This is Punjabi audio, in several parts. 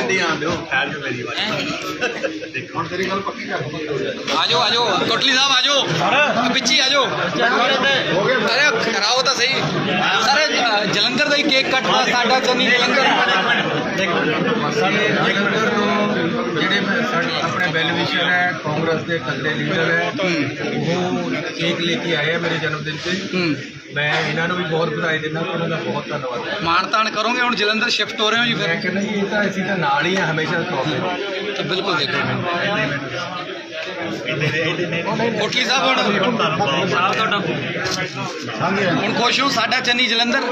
ਗੱਡੀ ਆਂਦੇ ਹੋ ਖੈਰ ਜੋ ਮੇਰੀ ਵਾਰੀ। ਹੁਣ ਤੇਰੀ ਗੱਲ ਪੱਕੀ ਕਰ ਆਜੋ ਆਜੋ। ਕੋਟਲੀ ਸਾਹਿਬ ਆਜੋ। ਪਿੱਛੇ ਆਜੋ। ਅਰੇ ਕਰਾਓ ਤਾਂ ਸਹੀ। ਸਰ ਜਲੰਧਰ ਦਾ ਹੀ ਕੇਕ ਕੱਟਦਾ ਸਾਡਾ ਚੰਨੀ ਜਲੰਧਰ। ਸਾਡੇ ਜਲੰਧਰ ਆਪਣੇ ਕਾਂਗਰਸ ਦੇ ਤਗੜੇ ਲੀਡਰ ਹੈ। ਉਹ ਕੇਕ ਲੈ ਕੇ ਆਏ ਆ ਮੇਰੇ ਜਨਮ ਦਿਨ ਤੇ ਮੈਂ ਇਹਨਾਂ ਨੂੰ ਵੀ ਬਹੁਤ ਵਧਾਈ ਦਿੰਦਾ ਤੇ ਉਹਨਾਂ ਦਾ ਬਹੁਤ ਧੰਨਵਾਦ। ਹੈ ਤਾਣ ਕਰੋਗੇ? ਹੁਣ ਜਲੰਧਰ ਸ਼ਿਫਟ ਹੋ ਰਹੇ ਹੋ ਜੀ ਮੈਂ ਫਿਰ ਕਹਿੰਦਾ ਜੀ ਇਹ ਤਾਂ ਅਸੀਂ ਤਾਂ ਨਾਲ ਹੀ ਆ ਹਮੇਸ਼ਾ ਪ੍ਰੋਬਲਮ ਤਾਂ। ਬਿਲਕੁਲ ਦੇਖੋ। ਕੋਟਲੀ ਸਾਹਿਬ ਹੁਣ? ਹਾਂਜੀ ਹੁਣ ਖੁਸ਼ ਹੋ ਸਾਡਾ ਚੰਨੀ ਜਲੰਧਰ?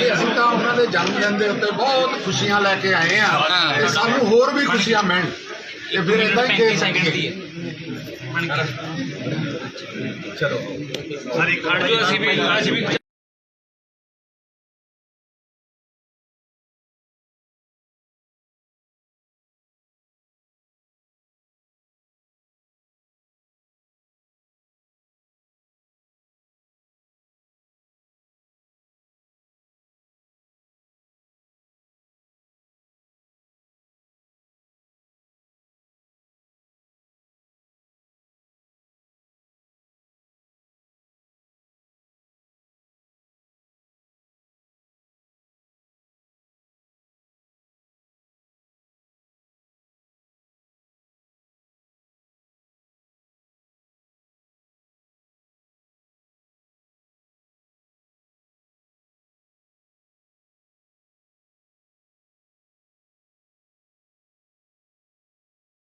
ਇਹ ਅਸੀਂ ਤਾਂ ਉਹਨਾਂ ਦੇ ਜਨਮ ਦਿਨ ਦੇ ਉੱਤੇ ਬਹੁਤ ਖੁਸ਼ੀਆਂ ਲੈ ਕੇ ਆਏ ਆ। ਹਾਂ। ਤੇ ਸਾਨੂੰ ਹੋਰ ਵੀ ਖੁਸ਼ੀਆਂ ਮਿਲਣ। ਤੇ ਫਿਰ ਇਦਾਂ ਹੀ ਕੇਕ ਸਕੀਏ ਚਲੋ। ਅਸੀਂ ਵੀ ਅਸੀਂ ਵੀ